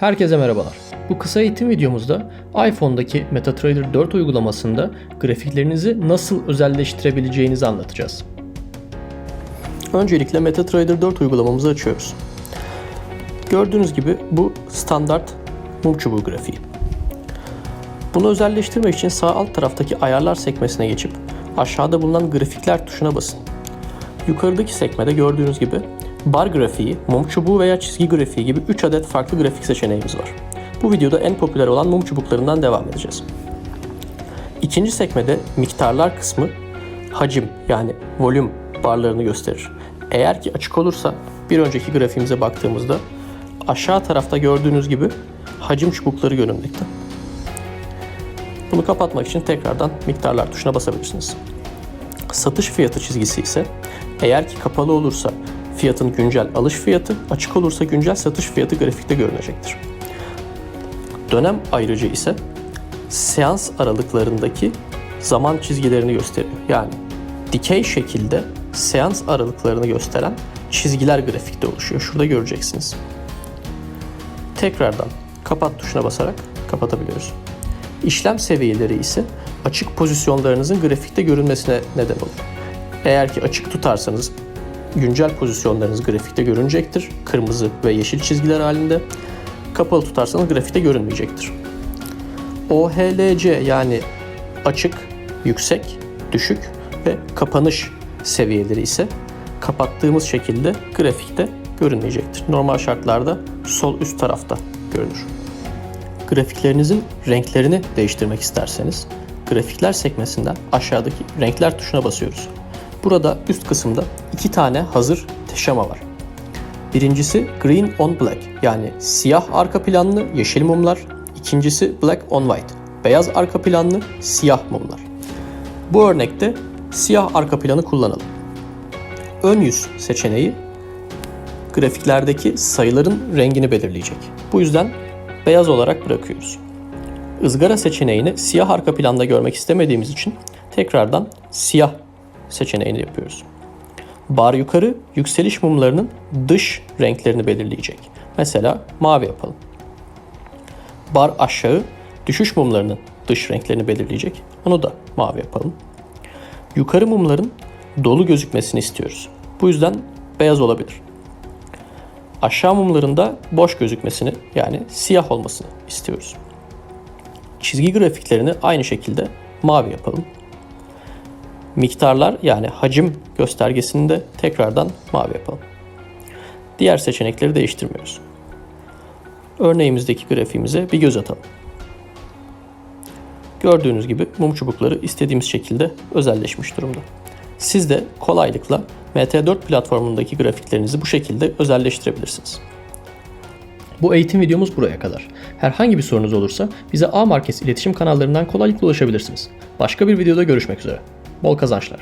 Herkese merhabalar. Bu kısa eğitim videomuzda iPhone'daki MetaTrader 4 uygulamasında grafiklerinizi nasıl özelleştirebileceğinizi anlatacağız. Öncelikle MetaTrader 4 uygulamamızı açıyoruz. Gördüğünüz gibi bu standart mum çubuğu grafiği. Bunu özelleştirmek için sağ alt taraftaki ayarlar sekmesine geçip aşağıda bulunan grafikler tuşuna basın. Yukarıdaki sekmede gördüğünüz gibi bar grafiği, mum çubuğu veya çizgi grafiği gibi 3 adet farklı grafik seçeneğimiz var. Bu videoda en popüler olan mum çubuklarından devam edeceğiz. İkinci sekmede miktarlar kısmı hacim yani volüm barlarını gösterir. Eğer ki açık olursa bir önceki grafiğimize baktığımızda aşağı tarafta gördüğünüz gibi hacim çubukları görünmekte. Bunu kapatmak için tekrardan miktarlar tuşuna basabilirsiniz. Satış fiyatı çizgisi ise eğer ki kapalı olursa fiyatın güncel alış fiyatı, açık olursa güncel satış fiyatı grafikte görünecektir. Dönem ayrıcı ise seans aralıklarındaki zaman çizgilerini gösteriyor. Yani dikey şekilde seans aralıklarını gösteren çizgiler grafikte oluşuyor. Şurada göreceksiniz. Tekrardan kapat tuşuna basarak kapatabiliyoruz. İşlem seviyeleri ise açık pozisyonlarınızın grafikte görünmesine neden oluyor. Eğer ki açık tutarsanız güncel pozisyonlarınız grafikte görünecektir. Kırmızı ve yeşil çizgiler halinde. Kapalı tutarsanız grafikte görünmeyecektir. OHLC yani açık, yüksek, düşük ve kapanış seviyeleri ise kapattığımız şekilde grafikte görünmeyecektir. Normal şartlarda sol üst tarafta görünür. Grafiklerinizin renklerini değiştirmek isterseniz grafikler sekmesinden aşağıdaki renkler tuşuna basıyoruz. Burada üst kısımda iki tane hazır şema var. Birincisi green on black yani siyah arka planlı yeşil mumlar. İkincisi black on white beyaz arka planlı siyah mumlar. Bu örnekte siyah arka planı kullanalım. Ön yüz seçeneği grafiklerdeki sayıların rengini belirleyecek. Bu yüzden beyaz olarak bırakıyoruz. Izgara seçeneğini siyah arka planda görmek istemediğimiz için tekrardan siyah seçeneğini yapıyoruz. Bar yukarı yükseliş mumlarının dış renklerini belirleyecek. Mesela mavi yapalım. Bar aşağı düşüş mumlarının dış renklerini belirleyecek. Onu da mavi yapalım. Yukarı mumların dolu gözükmesini istiyoruz. Bu yüzden beyaz olabilir. Aşağı mumların da boş gözükmesini yani siyah olmasını istiyoruz. Çizgi grafiklerini aynı şekilde mavi yapalım. Miktarlar yani hacim göstergesini de tekrardan mavi yapalım. Diğer seçenekleri değiştirmiyoruz. Örneğimizdeki grafiğimize bir göz atalım. Gördüğünüz gibi mum çubukları istediğimiz şekilde özelleşmiş durumda. Siz de kolaylıkla MT4 platformundaki grafiklerinizi bu şekilde özelleştirebilirsiniz. Bu eğitim videomuz buraya kadar. Herhangi bir sorunuz olursa bize A Markets iletişim kanallarından kolaylıkla ulaşabilirsiniz. Başka bir videoda görüşmek üzere. Bol kazançlar.